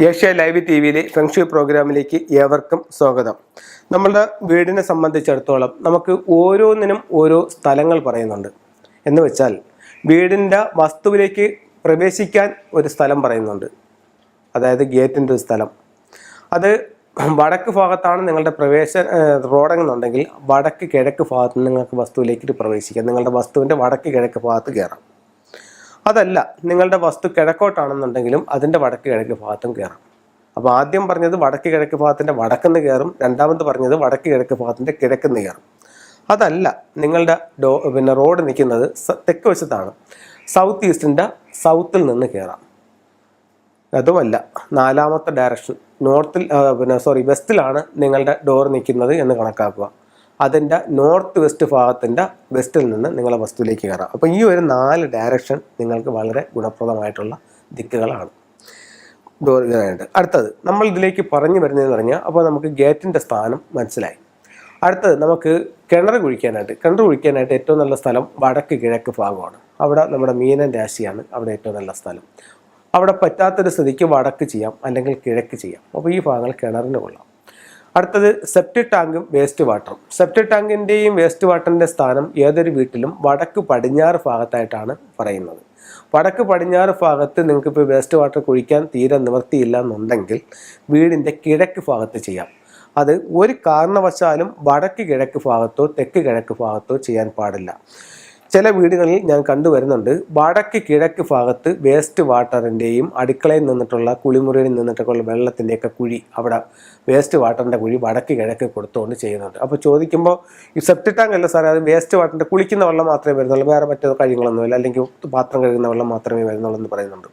Asia live T വിയിലെ feng shui പ്രോഗ്രാമിലേക്ക് ഏവർക്കും സ്വാഗതം. നമ്മളുടെ വീടിനെ സംബന്ധിച്ചിടത്തോളം നമുക്ക് ഓരോന്നിനും ഓരോ സ്ഥലങ്ങൾ പറയുന്നുണ്ട്. എന്ന് വെച്ചാൽ വീടിന്റെ വസ്തുവിലേക്ക് പ്രവേശിക്കാൻ ഒരു സ്ഥലം പറയുന്നുണ്ട്. അതായത് ഗേറ്റിന്റെ ഒരു സ്ഥലം. അത് വടക്ക് ഭാഗത്താണ് നിങ്ങളുടെ പ്രവേശ റോഡെന്നുണ്ടെങ്കിൽ വടക്ക് കിഴക്ക് ഭാഗത്ത് നിങ്ങൾക്ക് വസ്തുവിലേക്ക് പ്രവേശിക്കാം. നിങ്ങളുടെ വസ്തുവിന്റെ വടക്ക് കിഴക്ക് ഭാഗത്ത് കയറാം. അതല്ല നിങ്ങളുടെ വസ്തു കിഴക്കോട്ടാണെന്നുണ്ടെങ്കിലും അതിന്റെ വടക്ക് കിഴക്ക് ഭാഗത്തും കയറാം. അപ്പോൾ ആദ്യം പറഞ്ഞത് വടക്ക് കിഴക്ക് ഭാഗത്തിന്റെ വടക്കുന്ന് കയറും രണ്ടാമത് പറഞ്ഞത് വടക്ക് കിഴക്ക് ഭാഗത്തിന്റെ കിഴക്കുന്ന് കയറും. അതല്ല നിങ്ങളുടെ ഡോ പിന്നെ റോഡ് നിൽക്കുന്നത് തെക്ക് വശത്താണ്. സൗത്ത് ഈസ്റ്റിന്റെ സൗത്തിൽ നിന്ന് കയറാം. അതുമല്ല നാലാമത്തെ ഡയറക്ഷൻ നോർത്തിൽ പിന്നെ സോറി വെസ്റ്റിലാണ് നിങ്ങളുടെ ഡോർ നിൽക്കുന്നത് എന്ന് കണക്കാക്കുക. അതിന്റെ നോർത്ത് വെസ്റ്റ് ഭാഗത്തിന്റെ വെസ്റ്റിൽ നിന്ന് നിങ്ങളെ വസ്തുവിലേക്ക് കയറാം. അപ്പോൾ ഈ ഒരു നാല് ഡയറക്ഷൻ നിങ്ങൾക്ക് വളരെ ഗുണപ്രദമായിട്ടുള്ള ദിക്കുകളാണ്. ഡോർ കയറാനായിട്ട് അടുത്തത് നമ്മൾ ഇതിലേക്ക് പറഞ്ഞു വരുന്നതെന്ന് പറഞ്ഞാൽ അപ്പോൾ നമുക്ക് ഗേറ്റിന്റെ സ്ഥാനം മനസ്സിലായി. അടുത്തത് നമുക്ക് കിണർ കുഴിക്കാനായിട്ട്. കിണർ കുഴിക്കാനായിട്ട് ഏറ്റവും നല്ല സ്ഥലം വടക്ക് കിഴക്ക് ഭാഗമാണ്. അവിടെ നമ്മുടെ മീനൻ രാശിയാണ് അവിടെ ഏറ്റവും നല്ല സ്ഥലം. അവിടെ പറ്റാത്തൊരു സ്ഥിതിക്ക് വടക്ക് ചെയ്യാം അല്ലെങ്കിൽ കിഴക്ക് ചെയ്യാം. അപ്പോൾ ഈ ഭാഗങ്ങൾ കിണറിന് കൊള്ളാം. അടുത്തത് സെപ്റ്റിക് ടാങ്കും വേസ്റ്റ് വാട്ടറും സെപ്റ്റിക് ടാങ്കിന്റെയും വേസ്റ്റ് വാട്ടറിന്റെ സ്ഥാനം ഏതൊരു വീട്ടിലും വടക്ക് പടിഞ്ഞാറ് ഭാഗത്തായിട്ടാണ് പറയുന്നത്. വടക്ക് പടിഞ്ഞാറ് ഭാഗത്ത് നിങ്ങൾക്കിപ്പോൾ വേസ്റ്റ് വാട്ടർ കുഴിക്കാൻ തീരെ നിവർത്തിയില്ല എന്നുണ്ടെങ്കിൽ വീടിന്റെ കിഴക്ക് ഭാഗത്ത് ചെയ്യാം. അത് ഒരു കാരണവശാലും വടക്ക് കിഴക്ക് ഭാഗത്തോ തെക്ക് കിഴക്ക് ഭാഗത്തോ ചെയ്യാൻ പാടില്ല. ചില വീടുകളിൽ ഞാൻ കണ്ടുവരുന്നുണ്ട് വടക്ക് കിഴക്ക് ഭാഗത്ത് വേസ്റ്റ് വാട്ടറിന്റെയും അടുക്കളയിൽ നിന്നിട്ടുള്ള കുളിമുറിയിൽ നിന്നിട്ടൊക്കെയുള്ള വെള്ളത്തിന്റെയൊക്കെ കുഴി അവിടെ വേസ്റ്റ് വാട്ടറിന്റെ കുഴി വടക്ക് കിഴക്ക് കൊടുത്തുകൊണ്ട് ചെയ്യുന്നുണ്ട്. അപ്പോൾ ചോദിക്കുമ്പോൾ ഈ സെപ്റ്റി ടാങ്ക് അല്ല സാറേ? അത് വേസ്റ്റ് വാട്ടറിന്റെ കുളിക്കുന്ന വെള്ളം മാത്രമേ വരുന്നുള്ളൂ. വേറെ മറ്റു കാര്യങ്ങളൊന്നുമില്ല അല്ലെങ്കിൽ പാത്രം കഴുകുന്ന വെള്ളം മാത്രമേ വരുന്നുള്ളൂ എന്ന് പറയുന്നുണ്ട്.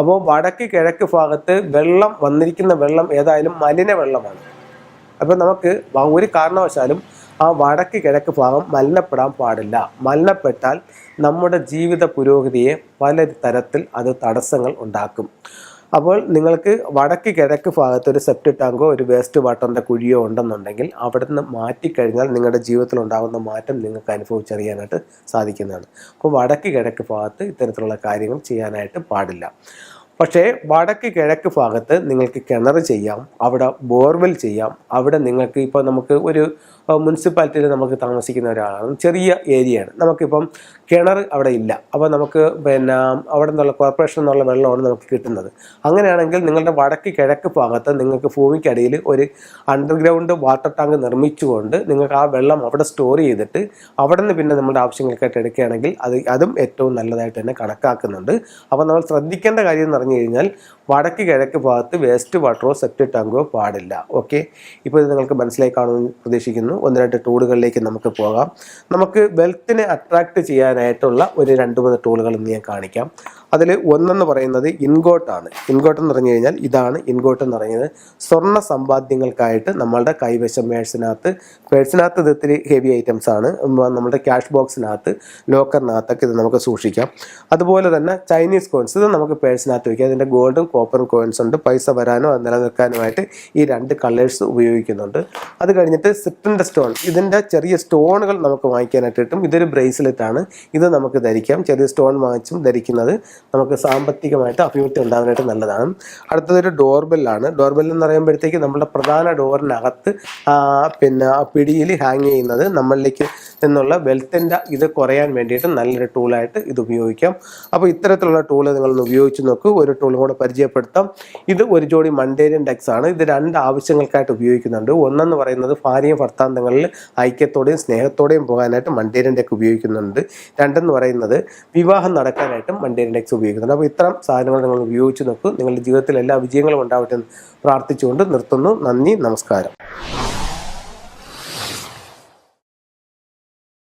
അപ്പോൾ വടക്ക് കിഴക്ക് ഭാഗത്ത് വെള്ളം വന്നിരിക്കുന്ന വെള്ളം ഏതായാലും മലിന വെള്ളമാണ് അപ്പോൾ നമുക്ക് ഒരു കാരണവശാലും ആ വടക്ക് കിഴക്ക് ഭാഗം മലിനപ്പെടാൻ പാടില്ല. മലിനപ്പെട്ടാൽ നമ്മുടെ ജീവിത പുരോഗതിയെ പല തരത്തിൽ അത് തടസ്സങ്ങൾ ഉണ്ടാക്കും. അപ്പോൾ നിങ്ങൾക്ക് വടക്ക് കിഴക്ക് ഭാഗത്ത് ഒരു സെപ്റ്റ് ടാങ്കോ ഒരു വേസ്റ്റ് വാട്ടറിന്റെ കുഴിയോ ഉണ്ടെന്നുണ്ടെങ്കിൽ അവിടെ നിന്ന് മാറ്റിക്കഴിഞ്ഞാൽ നിങ്ങളുടെ ജീവിതത്തിൽ ഉണ്ടാകുന്ന മാറ്റം നിങ്ങൾക്ക് അനുഭവിച്ചറിയാനായിട്ട് സാധിക്കുന്നതാണ്. അപ്പോൾ വടക്ക് കിഴക്ക് ഭാഗത്ത് ഇത്തരത്തിലുള്ള കാര്യങ്ങൾ ചെയ്യാനായിട്ട് പാടില്ല. പക്ഷേ വടക്ക് കിഴക്ക് ഭാഗത്ത് നിങ്ങൾക്ക് കിണർ ചെയ്യാം അവിടെ ബോർവെൽ ചെയ്യാം. അവിടെ നിങ്ങൾക്ക് ഇപ്പോൾ നമുക്ക് ഒരു മുനിസിപ്പാലിറ്റിയിൽ നമുക്ക് താമസിക്കുന്ന ഒരാളാണ്. ചെറിയ ഏരിയയാണ് നമുക്കിപ്പം കിണർ അവിടെ ഇല്ല. അപ്പോൾ നമുക്ക് പിന്നെ അവിടെ നിന്നുള്ള കോർപ്പറേഷൻ എന്നുള്ള വെള്ളമാണ് നമുക്ക് കിട്ടുന്നത്. അങ്ങനെയാണെങ്കിൽ നിങ്ങളുടെ വടക്ക് കിഴക്ക് ഭാഗത്ത് നിങ്ങൾക്ക് ഭൂമിക്കടിയിൽ ഒരു അണ്ടർഗ്രൗണ്ട് വാട്ടർ ടാങ്ക് നിർമ്മിച്ചുകൊണ്ട് നിങ്ങൾക്ക് ആ വെള്ളം അവിടെ സ്റ്റോർ ചെയ്തിട്ട് അവിടെ നിന്ന് പിന്നെ നമ്മുടെ ആവശ്യങ്ങൾക്കായിട്ട് എടുക്കുകയാണെങ്കിൽ അത് അതും ഏറ്റവും നല്ലതായിട്ട് തന്നെ കണക്കാക്കുന്നുണ്ട്. അപ്പോൾ നമ്മൾ ശ്രദ്ധിക്കേണ്ട കാര്യം എന്ന് പറഞ്ഞു കഴിഞ്ഞാൽ വടക്ക് കിഴക്ക് ഭാഗത്ത് വേസ്റ്റ് വാട്ടറോ സെപ്റ്റിക് ടാങ്കോ പാടില്ല. ഓക്കെ ഇപ്പോൾ ഇത് നിങ്ങൾക്ക് മനസ്സിലായി കാണുമെന്ന് പ്രതീക്ഷിക്കുന്നു. ഒന്ന് രണ്ട് ടൂളുകളിലേക്ക് നമുക്ക് പോകാം. നമുക്ക് വെൽത്തിനെ അട്രാക്റ്റ് ചെയ്യാനായിട്ടുള്ള ഒരു രണ്ട് മൂന്ന് ടൂളുകൾ ഇന്ന് ഞാൻ കാണിക്കാം. അതിൽ ഒന്നെന്ന് പറയുന്നത് ഇൻഗോട്ടാണ് ഇൻഗോട്ട് എന്ന് പറഞ്ഞു കഴിഞ്ഞാൽ ഇതാണ് ഇൻഗോട്ട് എന്ന് പറയുന്നത്. സ്വർണ സമ്പാദ്യങ്ങൾക്കായിട്ട് നമ്മളുടെ കൈവശം മേഴ്സിനകത്ത് പേഴ്സിനകത്ത് ഇത് ഇത്തിരി ഹെവി ഐറ്റംസ് ആണ്. നമ്മുടെ ക്യാഷ് ബോക്സിനകത്ത് ലോക്കറിനകത്തൊക്കെ ഇത് നമുക്ക് സൂക്ഷിക്കാം. അതുപോലെ തന്നെ ചൈനീസ് കോയിൻസ് ഇത് നമുക്ക് പേഴ്സിനകത്ത് വയ്ക്കാം. അതിന്റെ ഗോൾഡും കോപ്പറും കോയിൻസ് ഉണ്ട് പൈസ വരാനോ നിലനിൽക്കാനോ നിലനിൽക്കാനുമായിട്ട് ഈ രണ്ട് കളേഴ്സ് ഉപയോഗിക്കുന്നുണ്ട്. അത് കഴിഞ്ഞിട്ട് സിപ്പിന്റെ സ്റ്റോൺ ഇതിന്റെ ചെറിയ സ്റ്റോണുകൾ നമുക്ക് വാങ്ങിക്കാനായിട്ട് കിട്ടും. ഇതൊരു ബ്രേസ്ലെറ്റ് ആണ്. ഇത് നമുക്ക് ധരിക്കാം. ചെറിയ സ്റ്റോൺ വാങ്ങിച്ചും ധരിക്കുന്നത് നമുക്ക് സാമ്പത്തികമായിട്ട് അഭിവൃദ്ധി ഉണ്ടാകാനായിട്ട് നല്ലതാണ്. അടുത്തതൊരു ഡോർബെല്ലാണ് ഡോർബെൽ എന്ന് പറയുമ്പോഴത്തേക്ക് നമ്മുടെ പ്രധാന ഡോറിനകത്ത് പിന്നെ പിടിയിൽ ഹാങ് ചെയ്യുന്നത് നമ്മളിലേക്ക് നിന്നുള്ള വെൽത്തിന്റെ ഇത് കുറയാൻ വേണ്ടിയിട്ട് നല്ലൊരു ടൂളായിട്ട് ഇത് ഉപയോഗിക്കാം. അപ്പോൾ ഇത്തരത്തിലുള്ള ടൂൾ നിങ്ങളൊന്ന് ഉപയോഗിച്ച് നോക്കൂ. ഒരു ടൂളും കൂടെ പരിചയപ്പെടുത്താം. ഇത് ഒരു ജോഡി മണ്ടേരിയൻ ഡെക്സ് ആണ്. ഇത് രണ്ട് ആവശ്യങ്ങൾക്കായിട്ട് ഉപയോഗിക്കുന്നുണ്ട്. ഒന്നെന്ന് പറയുന്നത് ഭാര്യയും ഭർത്താന്തങ്ങളിൽ ഐക്യത്തോടെയും സ്നേഹത്തോടെയും പോകാനായിട്ട് മണ്ടേരിയൻ ഡെക്ക് ഉപയോഗിക്കുന്നുണ്ട്. രണ്ടെന്ന് പറയുന്നത് വിവാഹം നടക്കാനായിട്ടും മണ്ടേരിയൻ ഡെക്സ് ഉപയോഗിക്കുന്നുണ്ട്. അപ്പോൾ ഇത്തരം സാധനങ്ങൾ നിങ്ങൾ ഉപയോഗിച്ച് നോക്കൂ. നിങ്ങളുടെ ജീവിതത്തിൽ എല്ലാ വിജയങ്ങളും ഉണ്ടാവട്ടെ എന്ന് പ്രാർത്ഥിച്ചുകൊണ്ട് നിർത്തുന്നു. നന്ദി നമസ്കാരം.